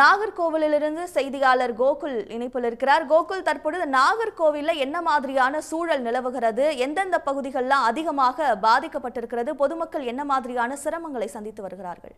நாகர்கோவிலிருந்து செய்தியாளர் கோகுல் இணைப்பில் இருக்கிறார். கோகுல் தற்பொழுது நாகர்கோவில்ல என்ன மாதிரியான சூழல் நிலவுகிறது? எந்தெந்த பகுதிகள்லாம் அதிகமாக பாதிக்கப்பட்டிருக்கிறது? பொதுமக்கள் என்ன மாதிரியான சிரமங்களை சந்தித்து வருகிறார்கள்?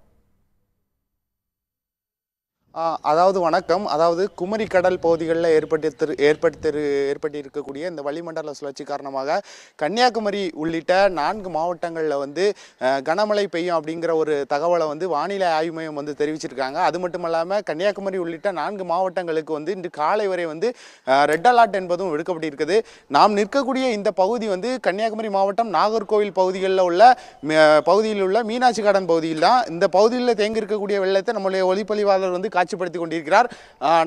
அதாவது வணக்கம். அதாவது குமரி கடல் பகுதிகளில் ஏற்படுத்தி ஏற்படுத்தி ஏற்பட்டிருக்கக்கூடிய இந்த வளிமண்டல சுழற்சி காரணமாக கன்னியாகுமரி உள்ளிட்ட நான்கு மாவட்டங்களில் வந்து கனமழை பெய்யும் அப்படிங்கிற ஒரு தகவலை வந்து வானிலை ஆய்வு மையம் வந்து தெரிவிச்சிருக்காங்க. அது மட்டும் இல்லாமல் கன்னியாகுமரி உள்ளிட்ட நான்கு மாவட்டங்களுக்கு வந்து இன்று காலை வரை வந்து ரெட் அலர்ட் என்பதும் விடுக்கப்பட்டிருக்குது. நாம் நிற்கக்கூடிய இந்த பகுதி வந்து கன்னியாகுமரி மாவட்டம் நாகர்கோவில் பகுதிகளில் உள்ள ம- பகுதியில் உள்ள மீனாட்சி கார்டன் பகுதியில் தான். இந்த பகுதியில் தேங்கியிருக்கக்கூடிய வெள்ளத்தை நம்மளுடைய ஒளிப்பதிவாளர் வந்து காட்சிப்படுத்தி கொண்டிருக்கிறார்.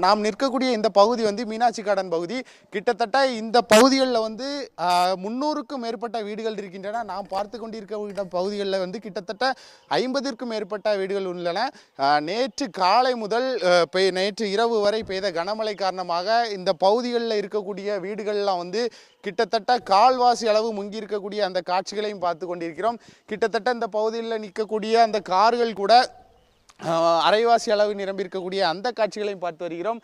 நாம் நிற்கக்கூடிய இந்த பகுதி வந்து மீனாட்சி கார்டன் பகுதி. கிட்டத்தட்ட இந்த பகுதிகளில் வந்து முன்னூறுக்கும் மேற்பட்ட வீடுகள் இருக்கின்றன. நாம் பார்த்து கொண்டிருக்க பகுதிகளில் வந்து கிட்டத்தட்ட ஐம்பதிற்கும் மேற்பட்ட வீடுகள் உள்ளன. நேற்று காலை முதல் பெய் நேற்று இரவு வரை பெய்த கனமழை காரணமாக இந்த பகுதிகளில் இருக்கக்கூடிய வீடுகள்லாம் வந்து கிட்டத்தட்ட கால்வாசி அளவு முங்கி இருக்கக்கூடிய அந்த காட்சிகளையும் பார்த்து கொண்டிருக்கிறோம். கிட்டத்தட்ட இந்த பகுதியில் நிற்கக்கூடிய அந்த கார்கள் கூட அரைவாசி அளவு நிரம்பியிருக்கக்கூடிய அந்த காட்சிகளையும் பார்த்து வருகிறோம்.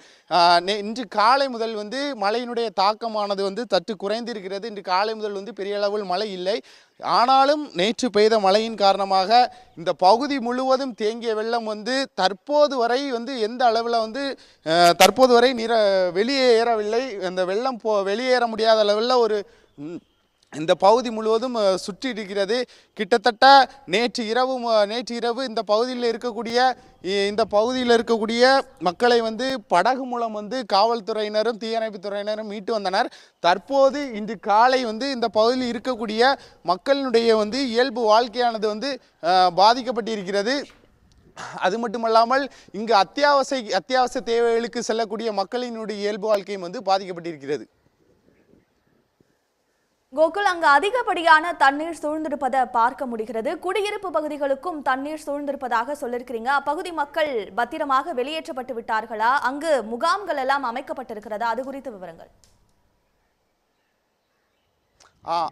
இன்று காலை முதல் வந்து மழையினுடைய தாக்கமானது வந்து தற்று குறைந்திருக்கிறது. இன்று காலை முதல் வந்து பெரிய அளவில் மழை இல்லை. ஆனாலும் நேற்று பெய்த மழையின் காரணமாக இந்த பகுதி முழுவதும் தேங்கிய வெள்ளம் வந்து தற்போது வரை வந்து எந்த அளவில் வந்து தற்போது வரை நிற வெளியேறவில்லை அந்த வெள்ளம் போ வெளியேற முடியாத அளவில் ஒரு இந்த பகுதி முழுவதும் சுற்றி இருக்கிறது கிட்டத்தட்ட நேற்று இரவு ம- நேற்று இரவு இந்த பகுதியில் இருக்கக்கூடிய இந்த பகுதியில் இருக்கக்கூடிய மக்களை வந்து படகு மூலம் வந்து காவல்துறையினரும் தீயணைப்பு துறையினரும் மீட்டு வந்தனர். தற்போது இன்று காலை வந்து இந்த பகுதியில் இருக்கக்கூடிய மக்களினுடைய வந்து இயல்பு வாழ்க்கையானது வந்து பாதிக்கப்பட்டிருக்கிறது. அது மட்டுமல்லாமல் இங்கு அத்தியாவசிய அத்தியாவசிய தேவைகளுக்கு செல்லக்கூடிய மக்களினுடைய இயல்பு வாழ்க்கையும் வந்து பாதிக்கப்பட்டிருக்கிறது. கோகுல் அங்கு அதிகப்படியான தண்ணீர் சூழ்ந்திருப்பதை பார்க்க முடிகிறது. குடியிருப்பு பகுதிகளுக்கும் தண்ணீர் சூழ்ந்திருப்பதாக சொல்லியிருக்கிறீங்க. அப்பகுதி மக்கள் பத்திரமாக வெளியேற்றப்பட்டு விட்டார்களா? அங்கு முகாம்கள் எல்லாம் அமைக்கப்பட்டிருக்கிறதா? அது குறித்த விவரங்கள்.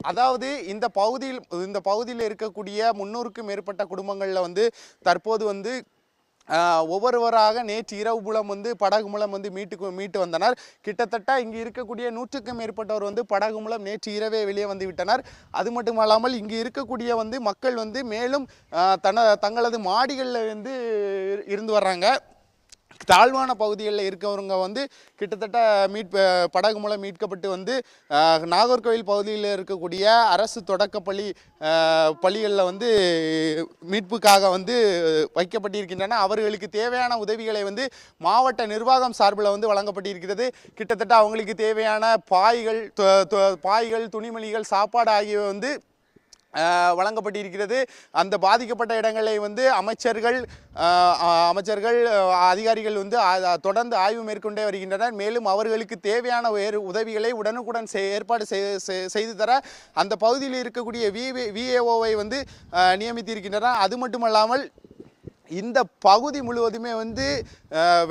அதாவது இந்த பகுதியில் இந்த பகுதியில் இருக்கக்கூடிய முன்னூறுக்கும் மேற்பட்ட குடும்பங்களில் வந்து தற்போது வந்து ஒவ்வொருவராக நேற்று இரவு மூலம் வந்து படகு மூலம் வந்து மீட்டு மீட்டு வந்தனர். கிட்டத்தட்ட இங்கு இருக்கக்கூடிய நூற்றுக்கும் மேற்பட்டவர் வந்து படகு மூலம் நேற்று இரவே வெளியே வந்து விட்டனர். அது மட்டுமல்லாமல் இங்கு இருக்கக்கூடிய வந்து மக்கள் வந்து மேலும் தன தங்களது மாடிகளில் வந்து இரு- இருந்து வர்றாங்க. தாழ்வான பகுதிகளில் இருக்கவங்க வந்து கிட்டத்தட்ட மீட் படகு மூலம் மீட்கப்பட்டு வந்து நாகர்கோவில் பகுதியில் இருக்கக்கூடிய அரசு தொடக்கப்பள்ளி பள்ளிகளில் வந்து மீட்புக்காக வந்து வைக்கப்பட்டிருக்கின்றன. அவர்களுக்கு தேவையான உதவிகளை வந்து மாவட்ட நிர்வாகம் சார்பில் வந்து வழங்கப்பட்டிருக்கிறது. கிட்டத்தட்ட அவங்களுக்கு தேவையான பாய்கள் பாய்கள் துணிமணிகள் சாப்பாடு ஆகியவை வந்து வழங்கப்பட்டிருக்கிறது. அந்த பாதிக்கப்பட்ட இடங்களை வந்து அமைச்சர்கள் அமைச்சர்கள் அதிகாரிகள் வந்து தொடர்ந்து ஆய்வு மேற்கொண்டே வருகின்றனர். மேலும் அவர்களுக்கு தேவையான வேறு உதவிகளை உடனுக்குடன் செய்- ஏற்பாடு செய்து தர அந்த பகுதியில் இருக்கக்கூடிய வி விஏஓவை வந்து நியமித்திருக்கின்றனர். அது மட்டுமல்லாமல் இந்த பகுதி முழுவதுமே வந்து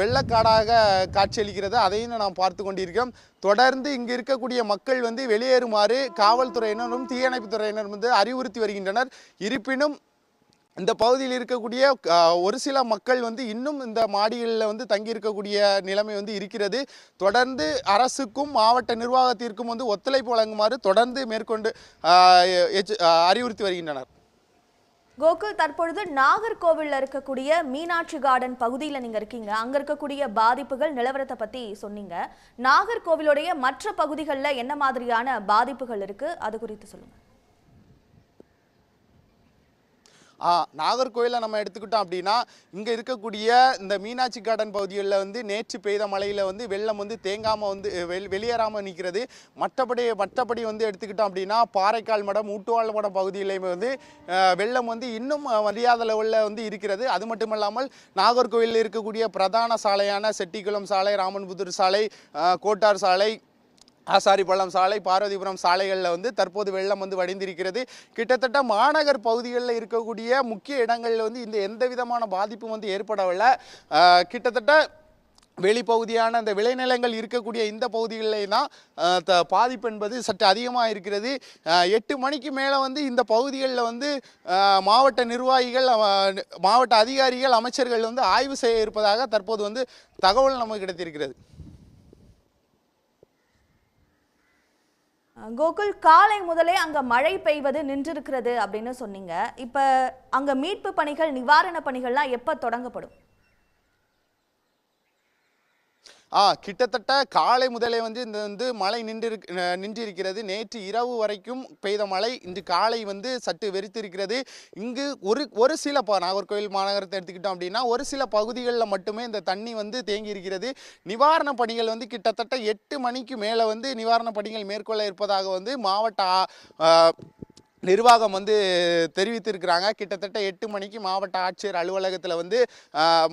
வெள்ளக்காடாக காட்சியளிக்கிறது. அதையும் நாம் பார்த்து கொண்டிருக்கிறோம். தொடர்ந்து இங்கு இருக்கக்கூடிய மக்கள் வந்து வெளியேறுமாறு காவல்துறையினரும் தீயணைப்புத்துறையினரும் வந்து அறிவுறுத்தி வருகின்றனர். இருப்பினும் இந்த பகுதியில் இருக்கக்கூடிய ஒரு சில மக்கள் வந்து இன்னும் இந்த மாடிகளில் வந்து தங்கி இருக்கக்கூடிய நிலைமை வந்து இருக்கிறது. தொடர்ந்து அரசுக்கும் மாவட்ட நிர்வாகத்திற்கும் வந்து ஒத்துழைப்பு வழங்குமாறு தொடர்ந்து மேற்கொண்டு அறிவுறுத்தி வருகின்றனர். கோகுல் தற்பொழுது நாகர்கோவிலில் இருக்கக்கூடிய மீனாட்சி கார்டன் பகுதியில் நீங்க இருக்கீங்க. அங்க இருக்கக்கூடிய பாதிப்புகள் நிலவரத்தை பத்தி சொன்னீங்க. நாகர்கோவிலுடைய மற்ற பகுதிகளில் என்ன மாதிரியான பாதிப்புகள் இருக்கு? அது குறித்து சொல்லுங்க. நாகர்கோயிலில் நம்ம எடுத்துக்கிட்டோம் அப்படின்னா இங்கே இருக்கக்கூடிய இந்த மீனாட்சி கார்டன் பகுதிகளில் வந்து நேற்று பெய்த மழையில் வந்து வெள்ளம் வந்து தேங்காமல் வந்து வெள் வெளியேறாமல் நிற்கிறது மற்றபடி மற்றபடி வந்து எடுத்துக்கிட்டோம் அப்படின்னா பாறைக்கால் மடம் ஊட்டுவாள் மடம் பகுதியிலையுமே வந்து வெள்ளம் வந்து இன்னும் மரியாதை லெவலில் வந்து இருக்கிறது. அது மட்டும் இல்லாமல் நாகர்கோவிலில் இருக்கக்கூடிய பிரதான சாலையான செட்டிக்குளம் சாலை ராமன்புதூர் சாலை கோட்டார் சாலை ஆசாரிப்பள்ளம் சாலை பார்வதிபுரம் சாலைகளில் வந்து தற்போது வெள்ளம் வந்து வடிந்திருக்கிறது. கிட்டத்தட்ட மாநகர் பகுதிகளில் இருக்கக்கூடிய முக்கிய இடங்களில் வந்து இந்த எந்த விதமான பாதிப்பும் வந்து ஏற்படவில்லை. கிட்டத்தட்ட வெளிப்பகுதியான அந்த விளைநிலங்கள் இருக்கக்கூடிய இந்த பகுதிகளில் தான் த- பாதிப்பு என்பது சற்று அதிகமாக இருக்கிறது. எட்டு மணிக்கு மேலே வந்து இந்த பகுதிகளில் வந்து மாவட்ட நிர்வாகிகள் மாவட்ட அதிகாரிகள் அமைச்சர்கள் வந்து ஆய்வு செய்ய இருப்பதாக தற்போது வந்து தகவல் நமக்கு கிடைத்திருக்கிறது. கோகுல் காலை முதலே அங்க மழை பெய்வது நின்றிருக்கிறது அப்படின்னு சொன்னீங்க. இப்ப அங்க மீட்பு பணிகள் நிவாரண பணிகள்லாம் எப்ப தொடங்கப்படும்? ஆ கிட்டத்தட்ட காலை முதலே வந்து இந்த வந்து மழை நின்று நின்றிருக்கிறது. நேற்று இரவு வரைக்கும் பெய்த மழை இன்று காலை வந்து சற்று வெறித்திருக்கிறது. இங்கு ஒரு ஒரு சில ப நாகர்கோவில் மாநகரத்தை எடுத்துக்கிட்டோம் அப்படின்னா ஒரு சில பகுதிகளில் மட்டுமே இந்த தண்ணி வந்து தேங்கி இருக்கிறது நிவாரண பணிகள் வந்து கிட்டத்தட்ட எட்டு மணிக்கு மேலே வந்து நிவாரண பணிகள் மேற்கொள்ள இருப்பதாக வந்து மாவட்ட நிர்வாகம் வந்து தெரிவித்திருக்கிறாங்க. கிட்டத்தட்ட எட்டு மணிக்கு மாவட்ட ஆட்சியர் அலுவலகத்தில் வந்து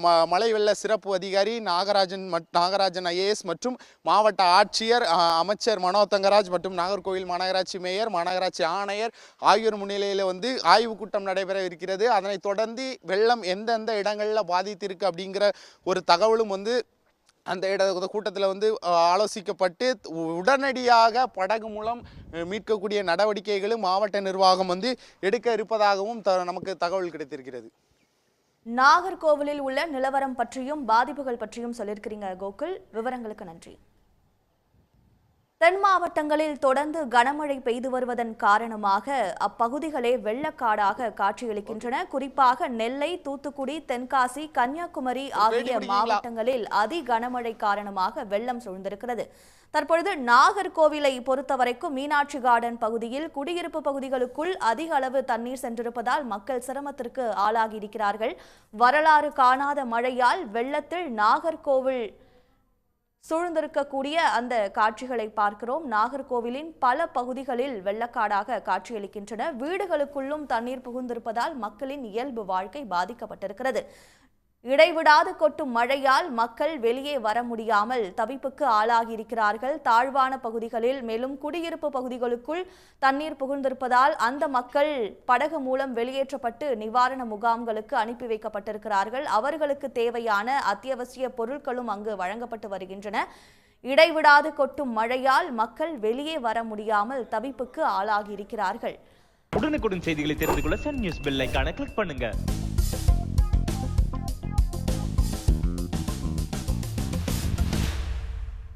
ம- மழை வெள்ள சிறப்பு அதிகாரி நாகராஜன் மட்- நாகராஜன் ஐஏஎஸ் மற்றும் மாவட்ட ஆட்சியர் அமைச்சர் மனோ தங்கராஜ் மற்றும் நாகர்கோவில் மாநகராட்சி மேயர் மாநகராட்சி ஆணையர் ஆகியோர் முன்னிலையில் வந்து ஆய்வு கூட்டம் நடைபெற இருக்கிறது. அதனைத் தொடர்ந்து வெள்ளம் எந்தெந்த இடங்களில் பாதித்திருக்கு அப்படிங்கிற ஒரு தகவலும் வந்து அந்த இட கூட்டத்தில் வந்து ஆலோசிக்கப்பட்டு உடனடியாக படகு மூலம் மீட்கக்கூடிய நடவடிக்கைகளும் மாவட்ட நிர்வாகம் வந்து எடுக்க இருப்பதாகவும் த நமக்கு தகவல் கிடைத்திருக்கிறது. நாகர்கோவிலில் உள்ள நிலவரம் பற்றியும் பாதிப்புகள் பற்றியும் சொல்லியிருக்கிறீங்க கோகுல். விவரங்களுக்கு நன்றி. தென் மாவட்டங்களில் தொடர்ந்து கனமழை பெய்து வருவதன் காரணமாக அப்பகுதிகளே வெள்ளக்காடாக காட்சியளிக்கின்றன. குறிப்பாக நெல்லை தூத்துக்குடி தென்காசி கன்னியாகுமரி ஆகிய? மாவட்டங்களில் அதி கனமழை காரணமாக வெள்ளம் சூழ்ந்திருக்கிறது. தற்பொழுது நாகர்கோவிலை பொறுத்தவரைக்கும் மீனாட்சி கார்டன் பகுதியில் குடியிருப்பு பகுதிகளுக்குள் அதிக அளவு தண்ணீர் சென்றிருப்பதால் மக்கள் சிரமத்திற்கு ஆளாகி இருக்கிறார்கள் வரலாறு காணாத மழையால் வெள்ளத்தில் நாகர்கோவில் சூழ்ந்திருக்கக்கூடிய அந்த காட்சிகளை பார்க்கிறோம். நாகர்கோவிலின் பல பகுதிகளில் வெள்ளக்காடாக காட்சியளிக்கின்றன. வீடுகளுக்குள்ளும் தண்ணீர் புகுந்திருப்பதால் மக்களின் இயல்பு வாழ்க்கை பாதிக்கப்பட்டிருக்கிறது. இடைவிடாது கொட்டும் மழையால் மக்கள் வெளியே வர முடியாமல் தவிப்புக்கு ஆளாகியிருக்கிறார்கள். தாழ்வான பகுதிகளில் மேலும் குடியிருப்பு பகுதிகளுக்குள் தண்ணீர் புகுந்திருப்பதால் அந்த மக்கள் படகு மூலம் வெளியேற்றப்பட்டு நிவாரண முகாம்களுக்கு அனுப்பி வைக்கப்பட்டிருக்கிறார்கள். அவர்களுக்கு தேவையான அத்தியாவசிய பொருட்களும் அங்கு வழங்கப்பட்டு வருகின்றன. இடைவிடாது கொட்டும் மழையால் மக்கள் வெளியே வர முடியாமல் தவிப்புக்கு ஆளாகியிருக்கிறார்கள். உடனுக்குடன் செய்திகளை தெரிந்து கொள்ள சன் நியூஸ் பெல் ஐக்கான கிளிக் பண்ணுங்க.